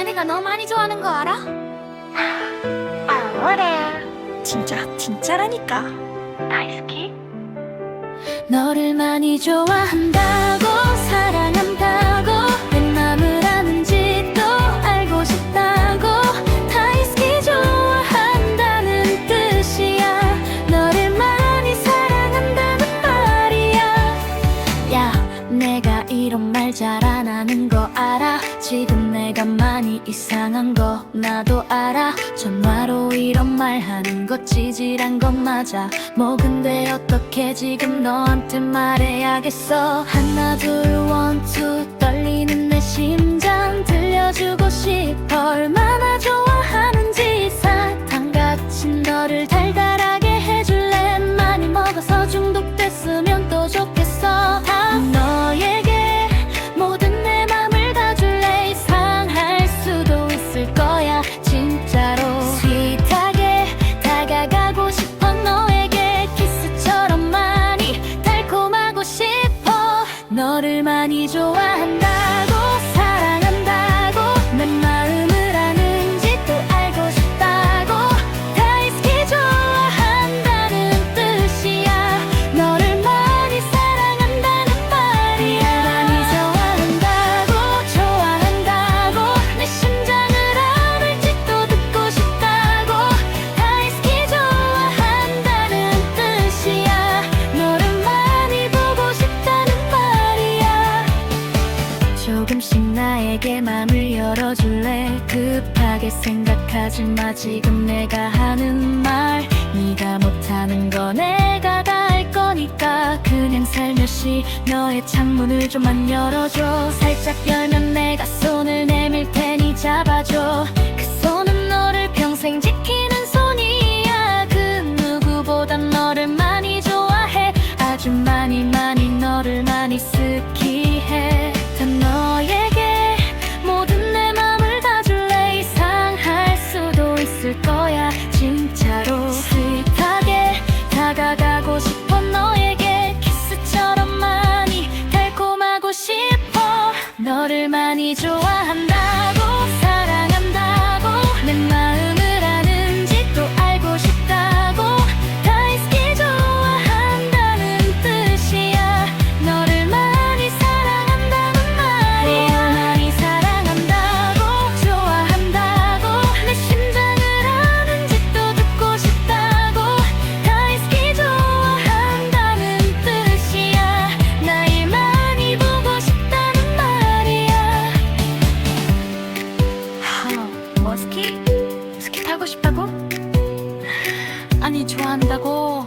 자네가 너 많이 좋아하는 거 알아? 아, 뭐래? 진짜 진짜라니까. 다이스키? 너를 많이 좋아한다 이런 말 잘 안 하는 거 알아? 지금 내가 많이 이상한 거 나도 알아. 전화로 이런 말 하는 거 찌질한 거 맞아. 뭐 근데 어떻게 지금 너한테 말해야겠어? 하나 둘 원투 떨리는 내 심장 들려주고 싶어. 얼마나 좋아 많이 좋아한다 나에게 맘을 열어줄래? 급하게 생각하지 마. 지금 내가 하는 말 네가 못하는 거 내가 다할 거니까. 그냥 살며시 너의 창문을 좀만 열어줘. 살짝 열면 내가 손을 내밀 테니 잡아줘. 그 손은 너를 평생 지키는 손이야. 그 누구보다 너를 많이 좋아해. 아주 많이 많이 너를 많이 스키해 많이 좋아 스키? 스키 타고 싶다고? 아니 좋아한다고